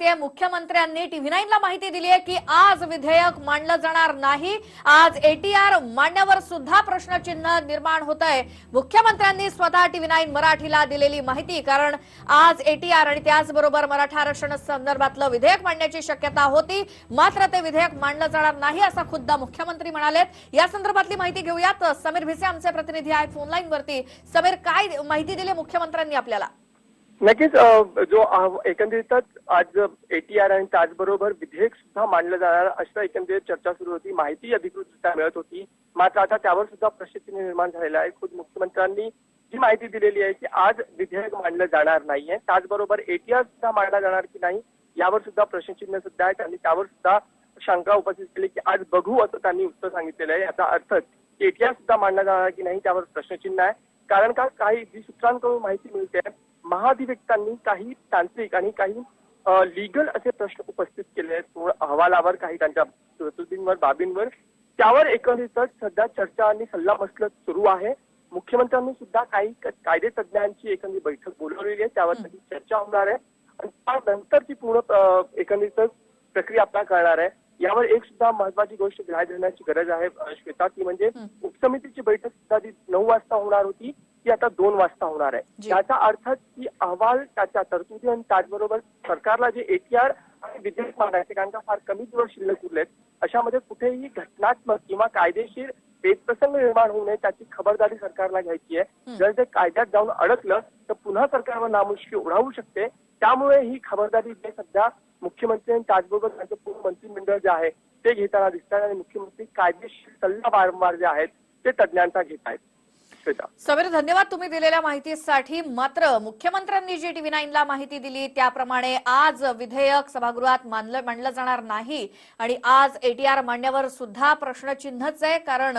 ते मुख्यमंत्र्यांनी टीव्ही नाईनला माहिती दिली आहे की आज विधेयक मांडलं जाणार नाही. आज एटीआर मांडण्यावर सुद्धा प्रश्नचिन्ह निर्माण होत आहे. मुख्यमंत्र्यांनी स्वतः टीव्ही नाईन मराठीला दिलेली माहिती कारण आज एटीआर आणि त्याचबरोबर मराठा आरक्षण संदर्भातलं विधेयक मांडण्याची शक्यता होती. मात्र ते विधेयक मांडलं जाणार नाही असं खुद्द मुख्यमंत्री म्हणालेत. या संदर्भातली माहिती घेऊयात. समीर भिसे आमचे प्रतिनिधी आहेत फोनलाईन वरती समीर काय माहिती दिली मुख्यमंत्र्यांनी आपल्याला? नक्कीच जो एकंदरीतच आज एटीआर आणि त्याचबरोबर विधेयक सुद्धा मांडलं जाणार अशा एकंदरीत चर्चा सुरू होती माहिती अधिकृतरित्या मिळत होती. मात्र आता त्यावर सुद्धा प्रश्नचिन्ह निर्माण झालेला आहे. खुद मुख्यमंत्र्यांनी जी माहिती दिलेली आहे की आज विधेयक मांडलं जाणार नाहीये. त्याचबरोबर एटीआर सुद्धा मांडला जाणार की नाही यावर सुद्धा प्रश्नचिन्ह सुद्धा आहेत. आणि त्यावर सुद्धा शंका उपस्थित केली की आज बघू असं त्यांनी उत्तर सांगितलेलं आहे. याचा अर्थ एटीआर सुद्धा मांडला जाणार की नाही त्यावर प्रश्नचिन्ह आहे. कारण का काही जी सूत्रांकडून माहिती मिळते. महाधिवक्तांनी काही तांत्रिक आणि काही लिगल असे प्रश्न उपस्थित केले आहेत. पूर्ण अहवालावर काही त्यांच्या तरतुदींवर बाबींवर. त्यावर एकंदरीतच सध्या चर्चा आणि सल्लामसलत सुरू आहे. मुख्यमंत्र्यांनी सुद्धा काही कायदे तज्ज्ञांची एकंदरीत बैठक बोलवलेली आहे. त्यावर त्याची चर्चा होणार आहे. आणि त्यानंतरची पूर्ण अ, एकंदरीतच प्रक्रिया आपल्याला कळणार आहे. यावर एक सुद्धा महत्वाची गोष्ट ध्यान देण्याची गरज आहे श्वेता ती म्हणजे. उपसमितीची बैठक सुद्धा जी नऊ वाजता होणार होती. ती आता दोन वाजता होणार आहे जी. त्याचा अर्थ की अहवाल त्याच्या तरतुदी आणि त्याचबरोबर सरकारला जे एटीआर आणि विधेयक मांडायचे कारण का फार कमी दिवस शिल्लक उरलेत अशामध्ये कुठेही घटनात्मक किंवा कायदेशीर बेप्रसंग निर्माण होऊ नये त्याची खबरदारी सरकारला घ्यायची आहे. जर ते कायद्यात जाऊन अडकलं तर पुन्हा सरकारवर नामुष्की ओढावू शकते त्यामुळे ही खबरदारी जे सध्या मुख्यमंत्री आणि त्याचबरोबर त्यांचं पूर्ण मंत्रिमंडळ जे आहे ते घेताना दिसतात आणि मुख्यमंत्री कायदेशीर सल्ला वारंवार जे आहेत ते तज्ज्ञांचा घेत आहेत समीर धन्यवाद तुम्ही दिलेल्या माहितीसाठी. मात्र मुख्यमंत्र्यांनी जी टीव्ही नाईनला माहिती दिली त्याप्रमाणे आज विधेयक सभागृहात मानलं मांडलं जाणार नाही. आणि आज एटीआर मांडण्यावर सुद्धा प्रश्नचिन्हच आहे कारण